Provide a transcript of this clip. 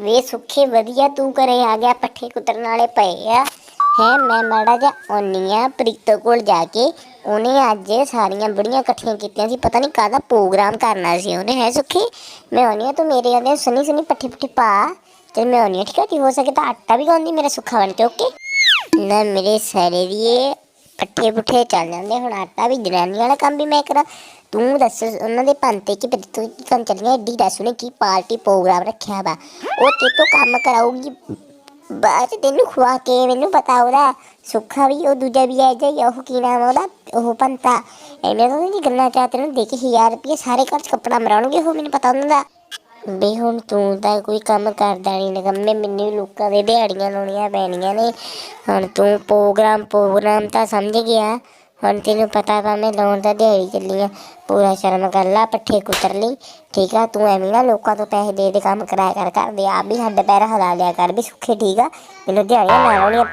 ਵੇ ਸੁੱਖੇ, ਵਧੀਆ ਤੂੰ ਘਰੇ ਆ ਗਿਆ, ਪੱਠੇ ਕੁਤਰਨ ਵਾਲੇ ਪਏ ਆ। ਹੈ, ਮੈਂ ਮਾੜਾ ਜਿਹਾ ਆਉਣੀ ਆ ਪ੍ਰੀਤੋ ਕੋਲ ਜਾ ਕੇ। ਉਹਨੇ ਅੱਜ ਸਾਰੀਆਂ ਬੜੀਆਂ ਇਕੱਠੀਆਂ ਕੀਤੀਆਂ ਸੀ, ਪਤਾ ਨਹੀਂ ਕਾਹਦਾ ਪ੍ਰੋਗਰਾਮ ਕਰਨਾ ਸੀ ਉਹਨੇ, ਹੈ ਸੁੱਖੀ? ਮੈਂ ਆਉਣੀ ਆ, ਤੂੰ ਮੇਰੇ ਆਂਦੇ ਸੁਣੀ ਸੁਣੀ ਪੱਠੇ ਪੁੱਠੇ ਪਾ। ਤੇ ਮੈਂ ਆਉਣੀ ਆ, ਠੀਕ ਹੈ ਕਿ ਹੋ ਸਕੇ ਤਾਂ ਆਟਾ ਵੀ ਗਾਉਂਦੀ ਮੇਰਾ ਸੁੱਖਾ ਬਣ ਕੇ, ਓਕੇ? ਨਾ ਮੇਰੇ ਸਾਰੇ ਦੀਏ ਪੱਠੇ ਪੁੱਠੇ ਚੱਲ ਜਾਂਦੇ ਹੁਣ ਆਟਾ ਵੀ ਜਨਾਨੀ ਵਾਲਾ ਕੰਮ ਵੀ ਮੈਂ ਕਰਾਂ। ਤੂੰ ਦੱਸ ਉਹਨਾਂ ਦੇ ਪੰਤੇ ਕਿ ਤੂੰ ਕੀ ਕੰਮ ਚੱਲੀਆਂ ਐਡੀ ਦੱਸ ਉਹਨੇ ਕੀ ਪਾਰਟੀ ਪ੍ਰੋਗਰਾਮ ਰੱਖਿਆ ਵਾ। ਉਹ ਤੇ ਕੰਮ ਕਰਾਉਗੀ ਬਾਅਦ 'ਚ ਤੈਨੂੰ ਖਵਾ ਕੇ ਮੈਨੂੰ ਪਤਾ ਉਹਦਾ ਸੁੱਖਾ ਵੀ, ਉਹ ਦੂਜਾ ਵੀ ਆ। ਜਾਈ ਉਹ ਕੀ ਨਾਮ ਉਹਦਾ? ਉਹ ਪੰਤਾ। ਇਹਨਾਂ ਤੋਂ ਨਹੀਂ ਗੱਲਾਂ ਚਾਹ ਤੈਨੂੰ ਦੇ ਕੇ 1000 ਰੁਪਏ ਸਾਰੇ ਘਰ 'ਚ ਕੱਪੜਾ ਮਰਾਉਣਗੇ। ਉਹ ਮੈਨੂੰ ਪਤਾ ਉਹਨਾਂ ਦਾ। ਵੀ ਹੁਣ ਤੂੰ ਤਾਂ ਕੋਈ ਕੰਮ ਕਰਦਾ ਨਹੀਂ ਨਗਮੇ ਮੈਨੂੰ ਵੀ ਲੋਕਾਂ ਦੇ ਦਿਹਾੜੀਆਂ ਲਾਉਣੀਆਂ ਪੈਣੀਆਂ ਨੇ। ਹੁਣ ਤੂੰ ਪ੍ਰੋਗਰਾਮ ਪ੍ਰੋਗਰਾਮ ਤਾਂ ਸਮਝ ਗਿਆ। ਹੁਣ ਤੈਨੂੰ ਪਤਾ ਤਾਂ ਮੈਂ ਲਾਉਣ ਦਾ ਦਿਹਾੜੀ ਚੱਲੀ ਆ। ਪੂਰਾ ਸ਼ਰਮ ਕਰ ਲਾ, ਪੱਠੇ ਕੁਤਰ ਲਈ। ਠੀਕ ਆ, ਤੂੰ ਐਵੇਂ ਨਾ ਲੋਕਾਂ ਤੋਂ ਪੈਸੇ ਦੇ ਦੇ, ਕੰਮ ਕਰਾਇਆ ਕਰ। ਕਰਦੇ ਆਪ ਵੀ ਹੱਡ ਪੈਰ ਹਿਲਾ ਲਿਆ ਕਰ ਵੀ ਸੁੱਖੇ ਠੀਕ ਆ। ਮੈਨੂੰ ਦਿਹਾੜੀਆਂ ਲਾਉਣੀਆਂ